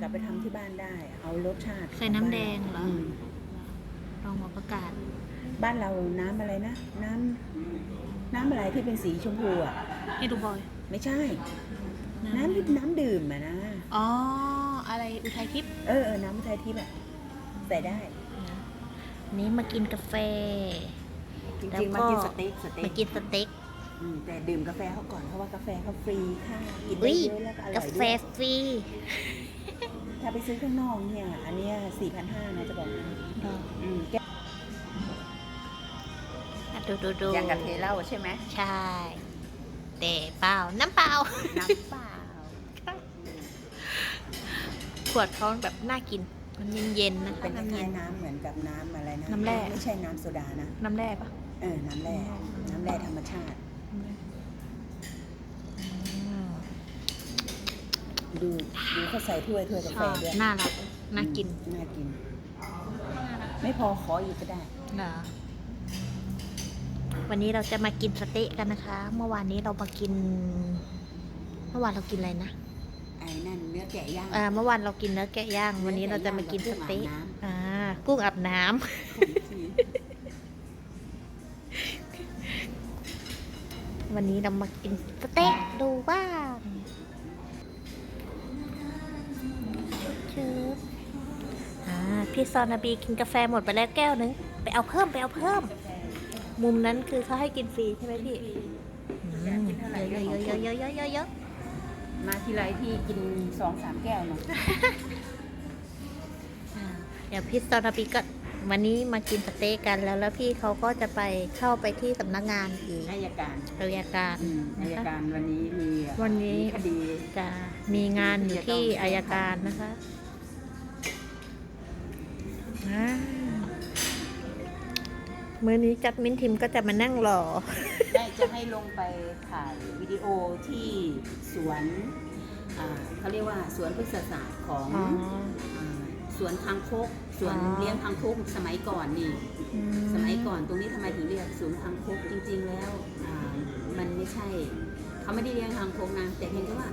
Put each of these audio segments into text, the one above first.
กลับไปทำที่บ้านได้ เอารสชาติใส่น้ำแดงเหรอมลองมาประกาศ บ้านเราน้ำอะไรนะ น้ำน้ำอะไรที่เป็นสีชมพูอะให้ดูบอย ไม่ใช่ น้ำที่น้ำดื่มอะนะ อ๋อ อะไรอุทัยทิพย์ เออเออน้ำไทยทิพย์อะใส่ได้นะนี้มากินกาแฟจแล้วริงๆก็มากินสเต็กสเต็มากกินสเต็กอืมแต่ดื่มกาแฟเขาก่อนเพราะว่ากาแฟเขาฟรีค่ะกินอุ๊ได้ยเยอะแล้วก็อร่กาอยแฟด้วยฟรี ถ้าไปซื้อข้างนอกเนี่ย อันเนี้สี่พันห้านะจะบอกให้อืมแก้วอะดูดูดูอย่างกับเทเหล้าใช่ไหมใช่แต่เปล่า น้ำเปล่า น้ำเปล่าขวดเขาแบบน่ากิน มันเย็นๆนะเป็นคน้ำล้าเย็ยนๆน้ำเหมือนกับน้ำอะไรนะน้ำแร่ ไม่ใช่น้ำโซดานะ น้ำแร่ปะ เออ น้ำแร่ น้ำแร่ธรรมชาติอื ดูดูเขาใส่ถ้วยถ้วยชกาแฟอบด้วยน่ารักน่ากินอืมน่ากินไม่พอขออีกก็ได้ เหรอวันนี้เราจะมากินสเต๊ะกันนะคะ เมื่อวานนี้เรามากิน เมื่อวานเรากินอะไรนะไอ้นั่นเนื้อแกะย่าง อ่าเมื่อวานเรากินเนื้อแกะย่าง วันนี้เราจะมากินสเต๊ะอ่ากุ้งอาบน้ำ วันนี้เรามากินสเต๊ะดูบ้าง อ่าพี่ซอนาบีกินกาแฟหมดไปแล้วแก้วนึง ไปเอาเพิ่มไปเอาเพิ่ม มุมนั้นคือเขาให้กินฟรีใช่ไหมพี่อืมเยอะๆเยอะๆเยอะๆเยอะๆเยอะมาทีไรที่กินสองสามแก้วเนาะๆอ่าเดี๋ยวพี่ซอนาบีก็วันนี้มากินสเต๊ะกันแล้วแล้วพี่เขาก็จะไปเข้าไปที่สำนักงานอีกอายการอายการอืมอายการวันนี้มีวันนี้มีคดีจะมีงานอยู่ที่อายการนะคะอ่า มื้อนี้จัดมินทิมก็จะมานั่งรอได้จะให้ลงไปถ่ายวิดีโอที่สวนอ่าเขาเรียกว่าสวนพฤกษศาสตร์ของอ๋อาสวนคางคกสวนอ๋อเลี้ยงคางคกสมัยก่อนนี่อืสมัยก่อนตรงนี้ทำไมถึงเรียกสวนคางคกจริง ๆ แล้วอ่ามันไม่ใช่ เขาไม่ได้เลี้ยงคางคกนะแต่เพียงแค่ว่า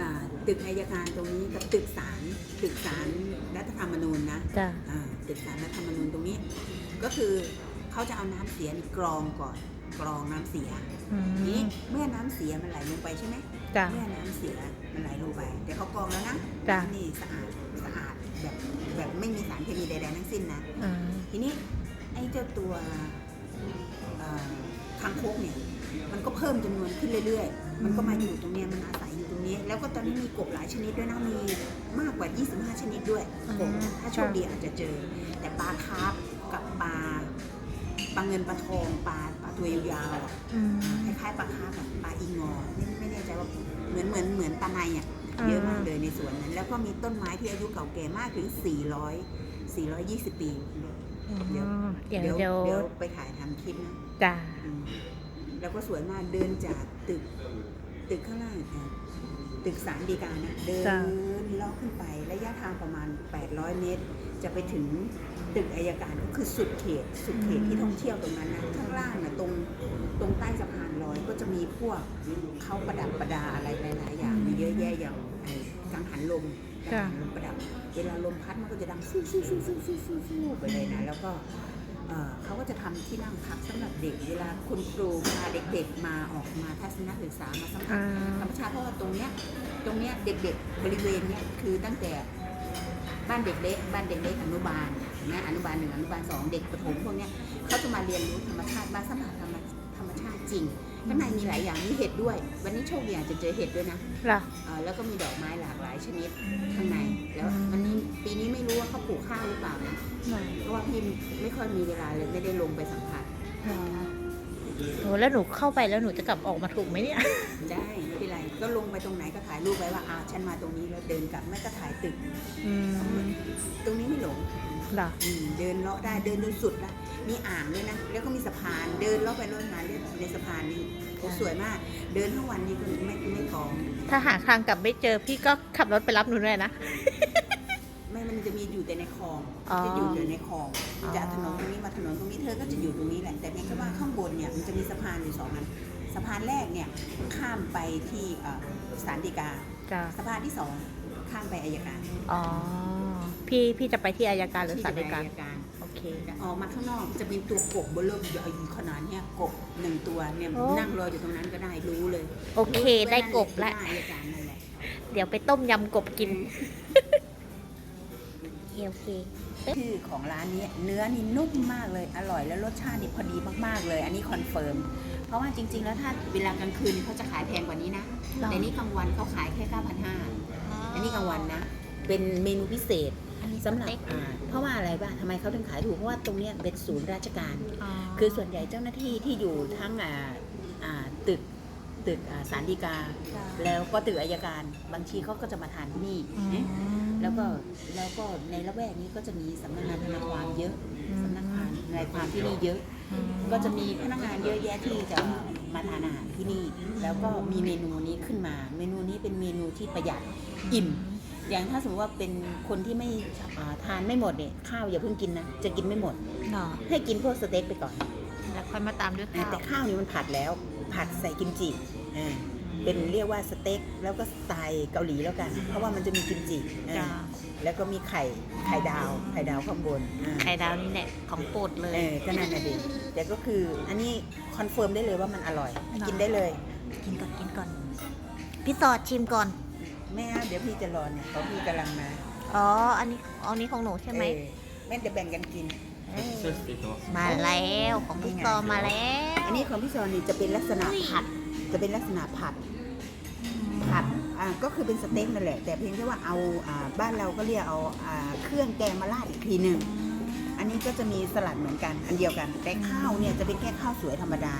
อ่าตึกอายการตรงนี้กับตึกศาลตึกศาล รัฐธรรมนูญนะจ้ะ อ่าตึกศาลรัฐธรรมนูญตรงนี้ ก็คือเขาจะเอาน้ำเสียนี่กรองก่อนกรองน้ำเสียอืนี้มเมื่อน้ำเสียมันไหลลงไปใช่ไหมจ้ะ เมื่อน้ำเสียมันไหลลงไปแต่เขากรองแล้วนะจ้ะ น้ำนี่สะอาดสะอาดแบบแบบไม่มีสารเคมีใดๆทั้งสิ้นนะ อ่าทีนี้ไอ้เจ้าตัวเอ่อคางคกเนี่ยมันก็เพิ่มจำนวนขึ้นเรื่อยๆ มันก็มาอยู่ตรงเนี้ยมันอาศัยอยู่ตรง นี้ แล้วก็ตอนนี้มีกบหลายชนิดด้วยนะมีมากกว่า 25 ชนิดด้วยกบถ้าโชคดีอาจจะเจอ แต่ปลาคาร์ฟกับปลาปลาเงินปลาทองปลาปลาตัวยาวๆอะอืมคล้ายๆปลาคาร์ฟกับปลาอีงอไม่ไม่แน่ใจว่าเหมือนเหมือนเหมือนปลาในอะอ่าเยอะมากเลยในสวนนั้น แล้วก็มีต้นไม้ที่อายุเก่าแก่มากถึง 400 420 ปีเดี๋ยวเดี๋ยวเดี๋ยวเดี๋ยวไปถ่ายทำคลิปนะจ้ะอืมแล้วก็สวยมากเดินจากตึก ตึกข้างล่างอะ ตึกสารดีการนะเดินเลาะขึ้นไประยะทางประมาณ 800 เมตร จะไปถึงตึกอายการก็คือสุดเขต สุดเขตที่ท่องเที่ยวตรงนั้นนะข้างล่างนะตรงตรงใต้สะพานลอยก็จะมีพวกเขาประดับประดาอะไรหลายๆอย่างมีเยอะแยะอย่างไอ้กังหันลมกังหันลมประดับ เวลาลมพัดมันก็จะดังฟู่ฟู่ฟู่ฟู่ฟู่ฟู่ฟู่ไปเลยนะแล้วก็ เอ่อเขาก็จะทำที่นั่งพักสำหรับเด็กเวลาคุณครูพาเด็กๆมาออกมาทัศนศึกษามาสัมผัสอ่าธรรมชาติเพราะว่าตรงเนี้ยตรงเนี้ยเด็กๆบริเวณเนี้ยคือตั้งแต่บ้านเด็กเล็กบ้านเด็กเล็กอนุบาลนะอนุบาลหนึ่งอนุบาลสองเด็กประถมพวกเนี้ยเขาจะมาเรียนรู้ธรรมชาติมาสัมผัสธรรมธรรมชาติจริงข้างในมีหลายอย่างมีเห็ดด้วย วันนี้โชคดีอาจจะเจอเห็ดด้วยนะเหรอ เอ่อแล้วก็มีดอกไม้หลากหลายชนิดข้างใน แล้ววันนี้ปีนี้ไม่รู้ว่าเขาปลูกข้าวหรือเปล่านะ เพราะว่าพี่ไม่ค่อยมีเวลาเลยไม่ได้ลงไปสัมผัสโอ้แล้วหนูเข้าไปแล้วหนูจะกลับออกมาถูกไหมเนี่ย ได้ไม่เป็นไร ก็ลงไปตรงไหนก็ถ่ายรูปไว้ว่าอ่าฉันมาตรงนี้แล้วเดินกลับไม่ก็ถ่ายตึกอืมตรงนี้ไม่หลงเหรออืมเดินเลาะได้เดินจนสุดละมีอ่างด้วยนะแล้วก็มีสะพานเดินเลาะไปเลาะมาเรื่อยในสะพานนี่โอ้สวยมาก เดินทั้งวันนี่ก็ไม่ไม่กองถ้าหาทางกลับไม่เจอพี่ก็ขับรถไปรับหนูด้วยนะไม่มันจะมีอยู่แต่ในคลองอ๋อจะอยู่แต่ในคลองอ๋อจากถนนตรงนี้มาถนนตรงนี้เธอก็จะอยู่ตรงนี้แหละแต่เพียงแค่ว่าข้างบนเนี่ยมันจะมีสะพานอยู่สองอันสะพานแรกเนี่ยข้ามไปที่เอ่อศาลฎีกาจ้ะสะพานที่สองข้ามไปอายการอ๋อ พี่พี่จะไปที่อายการหรือที่ศาจะลไปฎีกาอารยการ โอเค ออกมาข้างนอกจะเป็นตัวกบเบลเริ่มใหญ่ขนาดเนี้ยกบหนึ่งตัวเนี่ยโอ้ นั่งรออยู่ตรงนั้นก็ได้รู้เลยโอเค ได้กบละหน้าอายการนั่นแหละ เดี๋ยวไปต้มยำกบกิน โอเคชื่อของร้านนี้เนื้อนี่นุ่มมากเลยอร่อยแล้วรสชาตินี่พอดีมากๆเลย อันนี้คอนเฟิร์มเพราะว่าจริง ๆ แล้วถ้าเวลากลางคืนเขาจะขายแพงกว่านี้นะหรอ แต่นี่กลางวันเขาขายแค่ 9,500อันนี้กลางวันนะ เป็นเมนูพิเศษอันนี้สำหรับเต็ก อ่าเพราะว่าอะไรบ้างทำไมเขาถึงขายถูกเพราะว่าตรงเนี้ยเป็นศูนย์ราชการอ๋อคือส่วนใหญ่เจ้าหน้าที่ที่อยู่ทั้งอ่าอ่าตึกตึกอ่าศาลฎีกา แล้วก็ตึกอายการ บางทีเขาก็จะมาทานที่นี่ อืมนะ แล้วก็แล้วก็ในละแวกนี้ก็จะมีสำนักงานทนายความเยอะอืมสำนักงานทนายความที่นี่เยอะอืมก็จะมีพนักงานเยอะแยะที่จะมาทานอาหารที่นี่ แล้วก็มีเมนูนี้ขึ้นมา เมนูนี้เป็นเมนูที่ประหยัดอิ่ม อย่างถ้าสมมติว่าเป็นคนที่ไม่อ่าทานไม่หมดเนี่ยข้าวอย่าเพิ่งกินนะจะกินไม่หมด เนาะให้กินพวกสเต็กไปก่อน แล้วค่อยมาตามด้วยอ่าข้าว แต่ข้าวนี่มันผัดแล้ว ผัดใส่กิมจิอ่า เป็นเรียกว่าสเต็กแล้วก็สไตล์เกาหลีแล้วกัน เพราะว่ามันจะมีกิมจิแล้วก็มีไข่ไข่ดาวไข่ดาวข้างบนไข่ดาวนี่แหละของโปรดเลยก็นั่นน่ะดิแต่ก็คืออันนี้คอนเฟิร์มได้เลยว่ามันอร่อยกินได้เลยกินก่อนกินก่อน พี่ต่อชิมก่อน แม่เดี๋ยวพี่จะรอเนี่ยเขาะพี่กำลังมาอ๋อ อันนี้อันนี้ของหนูใช่ไหมแม่จะแบ่งกันกิน.มาแล้วของพี่ต่อมาแล้ว อันนี้ของพี่ซอนี่จะเป็นลักษณะผัด จะเป็นลักษณะผัดผัดอ่าก็คือเป็นสเต็กนั่นแหละ แต่เพียงแค่ว่าเอาอ่าบ้านเราก็เรียกเอาอ่าเครื่องแกงมาราดอีกทีหนึ่งอันนี้ก็จะมีสลัดเหมือนกัน อันเดียวกัน แต่ข้าวเนี่ยจะเป็นแค่ข้าวสวยธรรมดา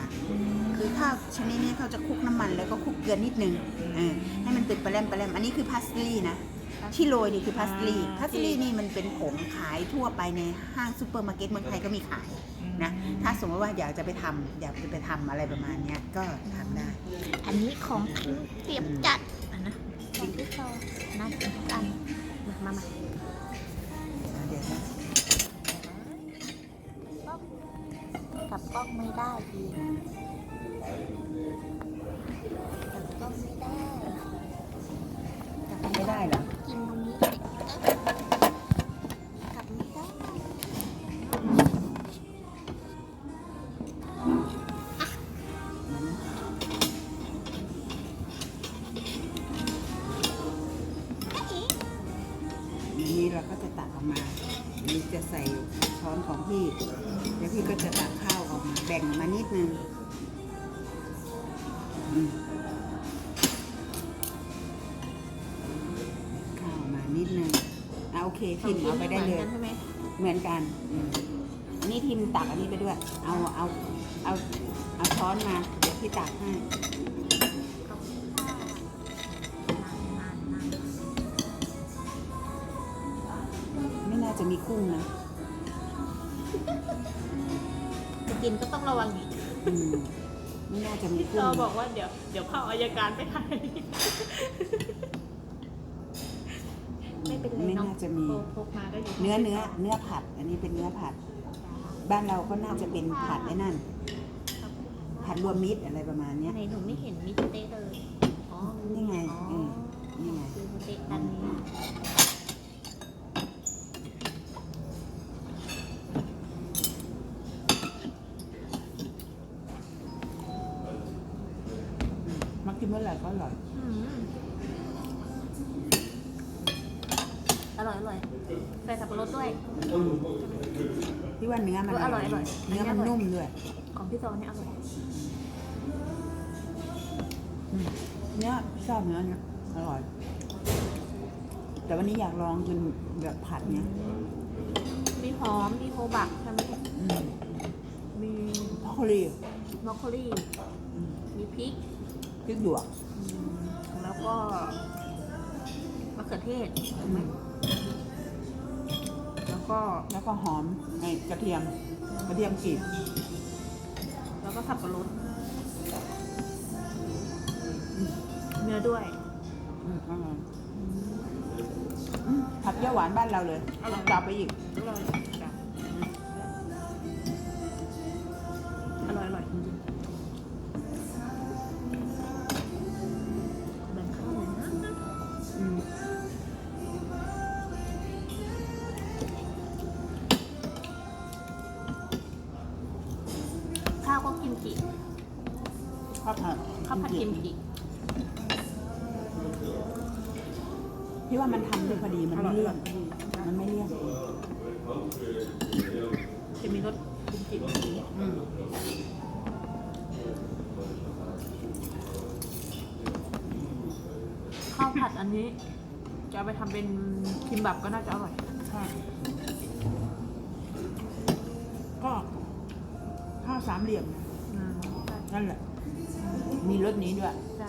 คือข้าวชนิดนี้เขาจะคลุกน้ำมันแล้วก็คลุกเกลือนิดนึงเออให้มันเป็นปลาแรมปลาแรมอันนี้คือพาสลีนะที่โรยนี่คือพาสลีอ่าพาสลีนี่มันเป็นผงขายทั่วไปในห้างซูเปอร์มาร์เก็ตเมืองไทยก็มีขาย นะถ้าสมมติว่าอยากจะไปทำอยากจะไปทำอะไรประมาณเนี้ยก็ทำได้ อันนี้ของเตรียมจัดอะนะของพี่ซอน่ากินทุกอันมามามาเดี๋ยวนะกลับกล้องไม่ได้อีกก อนกันอืมอันนี้ทิมตักอันนี้ไปด้วย เอาเอาเอาเอาช้อนมาเดี๋ยวพี่ตักให้ไม่น่าจะมีกุ้งนะจะกินก็ต้องระวังอีกอืมไม่น่าจะมีกุ้เรางบอกว่าเดี๋ยวเดี๋ยวเข้าอายการไปไทย ไม่เป็นไรไม่เนาะน่าจะมีโพกพกมาก็อยู่เนื้อเนื้อเนื้อผัด อันนี้เป็นเนื้อผัด บ้านเราก็น่าจะเป็นผัดไอ้นั่น ผัดรวมมิตรอะไรประมาณเนี้ยในหนูไม่เห็นมิสเต้เลยอ๋อนี่ไงอ๋ออืมนี่ไง คือมิสเต้อันนี้มักกินเมื่อไหร่ก็อร่อย อืมอ ร่อยอร่อยใส่สับปะรดด้วยอืมพี่ว่าเนื้อมันเอออร่อยอร่อยเนื้อมันอร่อยนุ่มด้วย ของพี่ซอเนี่ยอร่อยอืมเนื้อชอบเนื้อเนี้ยอร่อย แต่วันนี้อยากลองกินแบบผัดเนี้ยมีหอมมีโฮบักใช่ไหมอืมมีพอคลีบรอกโคลีอืมมีพริกพริกหยวกอืมแล้วก็มะเขือเทศถูกไหม แล้วก็แล้วก็หอมไอ้กระเทียมกระเทียมกรีบแล้วก็สับปะรดเนื้อด้วยอืมอร่อยอืมผัดเปรี้ยวหวานบ้านเราเลยอร่อยจับไปอีก อร่อยจ้ะ มบับก็น่าจะอร่อยใช่ก็ข้าวสามเหลี่ยมอืมใช่นั่นแหละ มีรสนี้ด้วย ใช่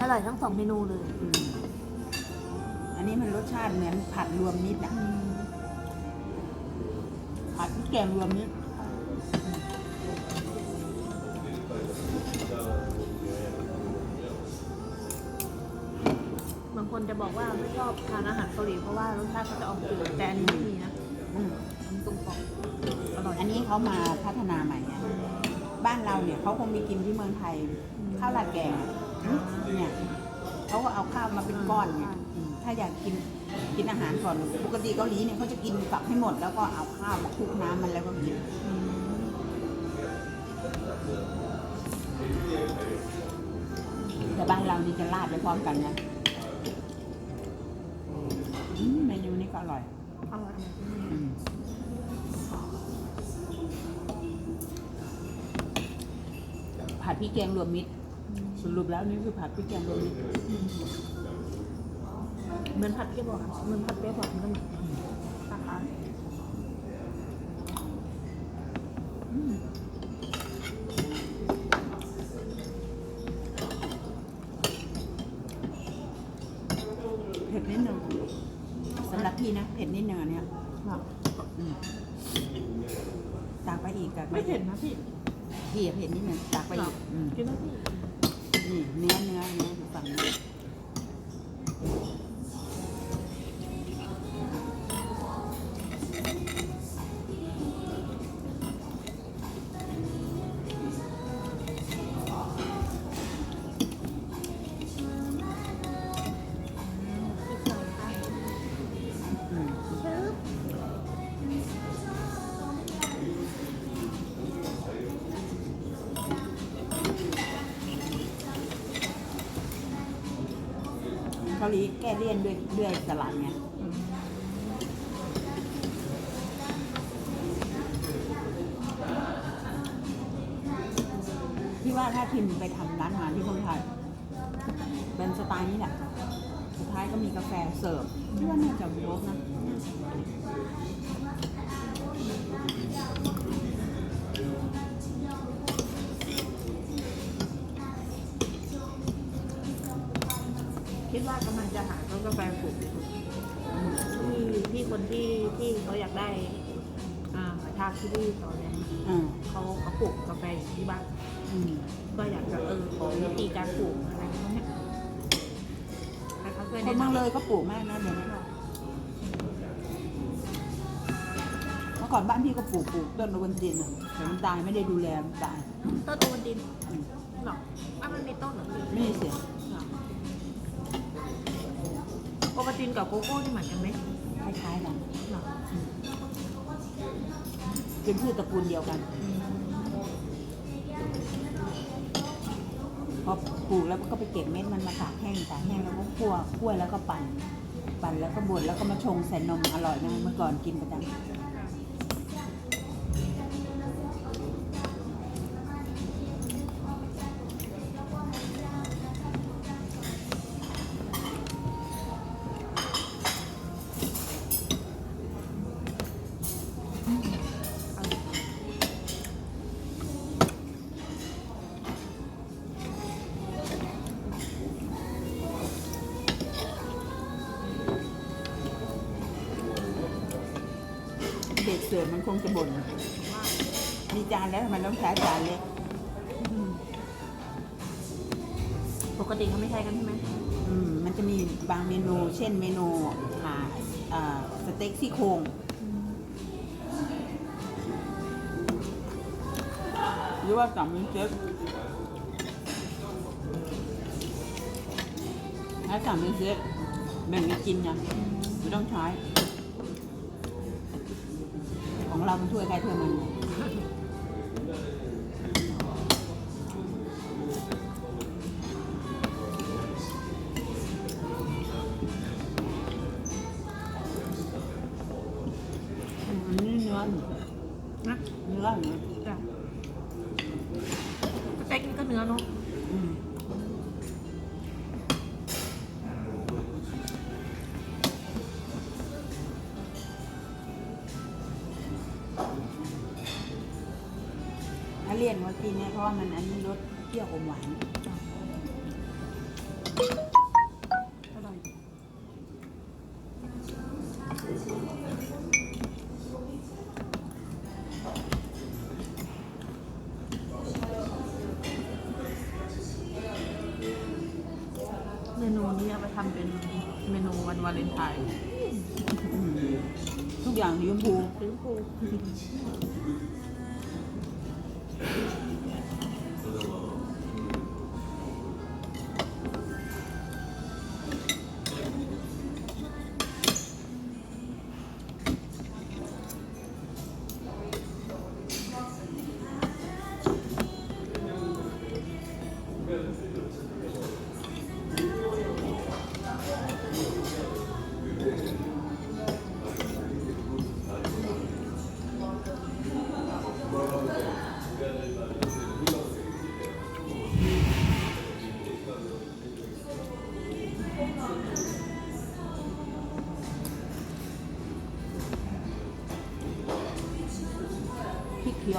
อร่อยทั้งสองเมนูเลย อืมอันนี้มันรสชาติเหมือนผัดรวมมิตรอะผัดพริกแกงรวมมิตรบางคนจะบอกว่าไม่ชอบทานอาหารเกาหลีเพราะว่ารสชาติเขาจะออกจืดแต่อันนี้ไม่มีนะอืมอันนี้ตรงปกอร่อยอันนี้เขามาพัฒนาใหม่ไงบ้านเราเนี่ยเขาคงมีกินที่เมืองไทย ข้าวราดแกงอะเนี่ยเขาก็เอาข้าวมาเป็นก้อนเนี่ยอืมถ้าอยากกิน กินอาหารก่อน ปกติเกาหลีเนี่ยเขาจะกินกลับให้หมด แล้วก็เอาข้าวมาคลุกน้ำมันแล้วก็กินแต่บ้านเรานี่จะราดไปพร้อมกันนะมเมนูนี้ก็อร่อยอร่อยผัดพริกแกงรวมมิตรสรุปแล้วนี่คือผัดพริกแกงรวมมิตร เหมือนผัดเปรี้ยวหวานเหมือนผัดเปรี้ยวหวานนั่นสาขาอืมเผ็ดนิดนึงสำหรับพี่นะ เผ็ดนิดนึงอันเนี้ยอืมตากไปอีกตากปไม่เห็นนะพี่พี่อะเผ็ดนิดนึงตากไปอีกอืม กินไหมพี่ ลีแก้เลี่ยนด้วยด้วยสลัดไงพี่ว่าถ้าทิมไปทำร้านอาหารที่คนไทยเป็นสไตล์นี้แหละ สุดท้ายก็มีกาแฟเสิร์ฟพี่ว่าน่าจะเวิร์กนะ อยากได้อ่าชาคิรี่ตอนเนี้ยอ่าเขาเขาปลูกกาแฟอยู่ที่บ้านอืมก็อยากจะเออขอวิธีการปลูกอะไรพวกเนี้ยให้เขาช่วยคแนะนเมืองนำเลยก็ปลูกมากนะเดี๋ยวนี้เมื่อก่อนบ้านพี่ก็ปลูกปลูกต้นโอวันตินอะแต่มันตายไม่ได้ดูแลมันตายต้นโอวันตินอืมหรออะมันมีต้นเหรอพี่ไม่มีเสียงหรอโอวันตินกับโกโก้นี่เหมือนกันไหมคล้ายๆกันหรอ เป็นพืชตระกูลเดียวกัน พอปลูกแล้วก็ไปเก็บเม็ดมันมาตากแห้งตากแห้งแล้วก็คั่วคั่วแล้วก็ปั่น ปั่นแล้วก็บดแล้วก็มาชงใส่นมอร่อยนะเมื่อก่อนกินประจำ น้ำชาจานเล็กปกติเขาไม่ใช้กันใช่ไหมมันจะมีบางเมนู เช่นเมนูอ่าสเต็กซี่โครงหรือว่าสามมิเชฟถ้าสามมิเชฟแบ่งไปกินนะไม่ต้องใช้ ของเรามันช่วยใครเพื่อมัน เลี่ยนไว้กินเนี่ยเพราะว่ามันอันนี้รสเปรี้ยวอมหวาน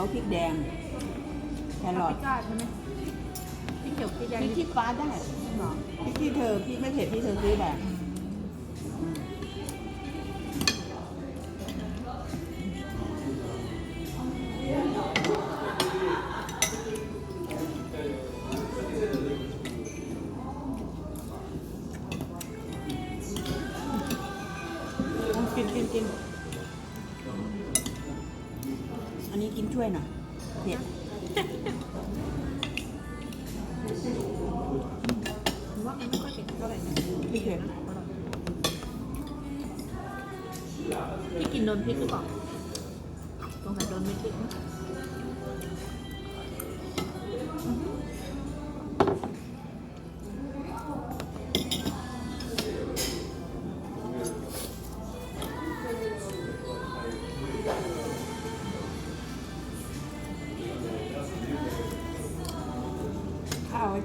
เขาพริกแดงแครอทพริกเขียวพริกแดงพริกที่ฟ้าได้พริกที่เธอพี่ไม่เผ็ดพี่เธอซื้อแบบ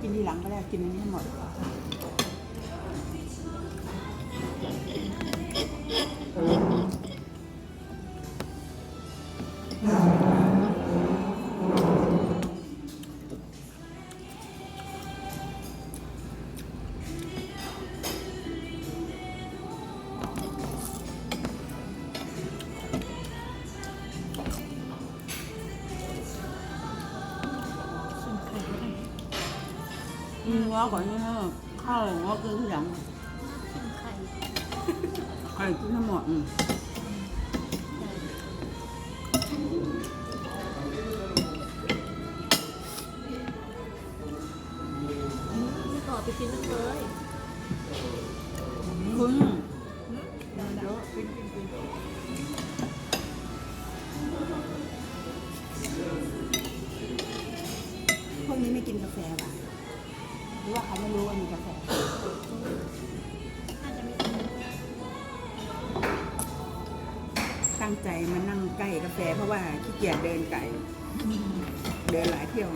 กินทีหลังก็ได้กินอันนี้ให้หมด 아, 나가니? มานั่งใกล้กาแฟเพราะว่าขี้เกียจเดินไกลเดินหลายเที่ยว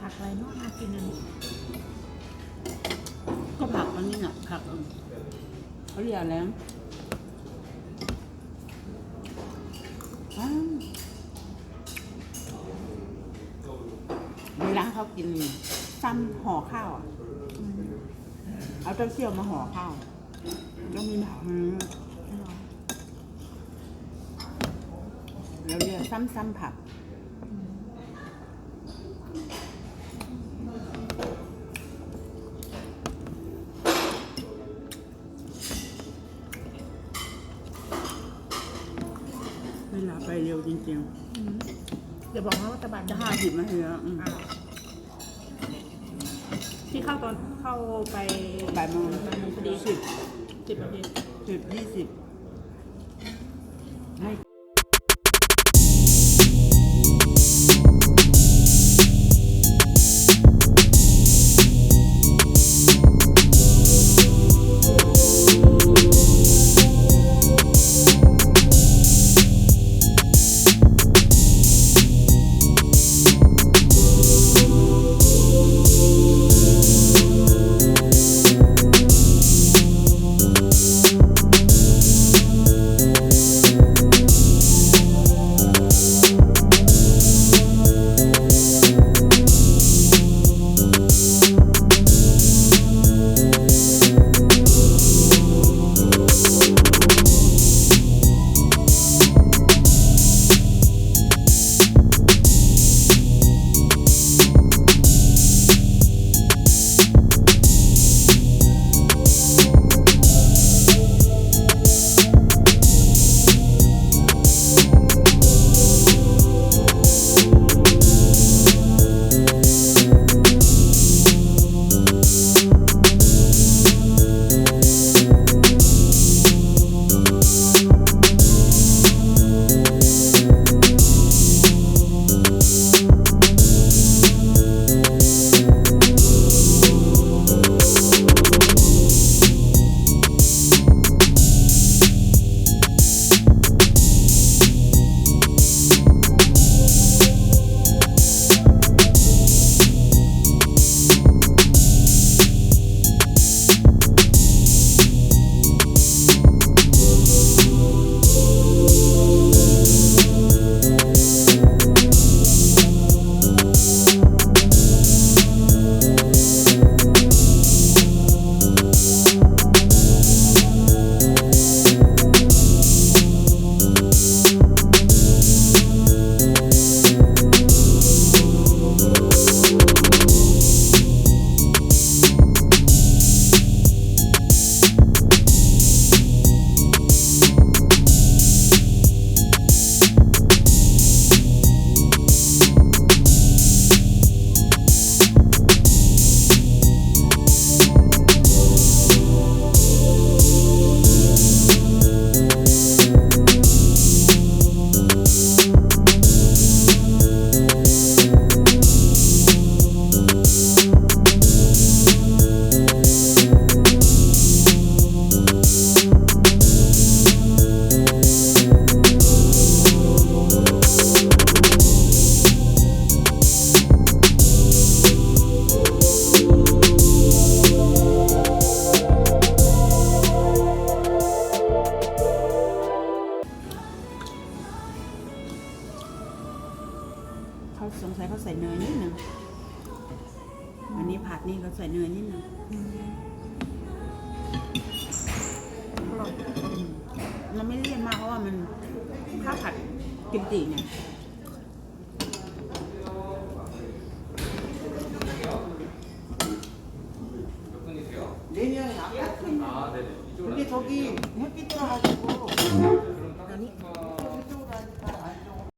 ผักอะไรเนาะน่ากินอันนี้ก็ผักมันนี้น่ะผักเขาเรียกอะไรน ห่อข้าวอะเอาเต้าเจี้ยวมาห่อข้าวต้มีแบบเราเรียกซ้ำๆผักเวลาไปเร็วจริงๆ เดี๋ยวบอกว่าตะบันจะห้าสิบนาทีแล้อืาว ที่เข้าตอนเข้าไปบ่ายโมงโมงพอดีสิบสิบนาทีสิบยี่สิบ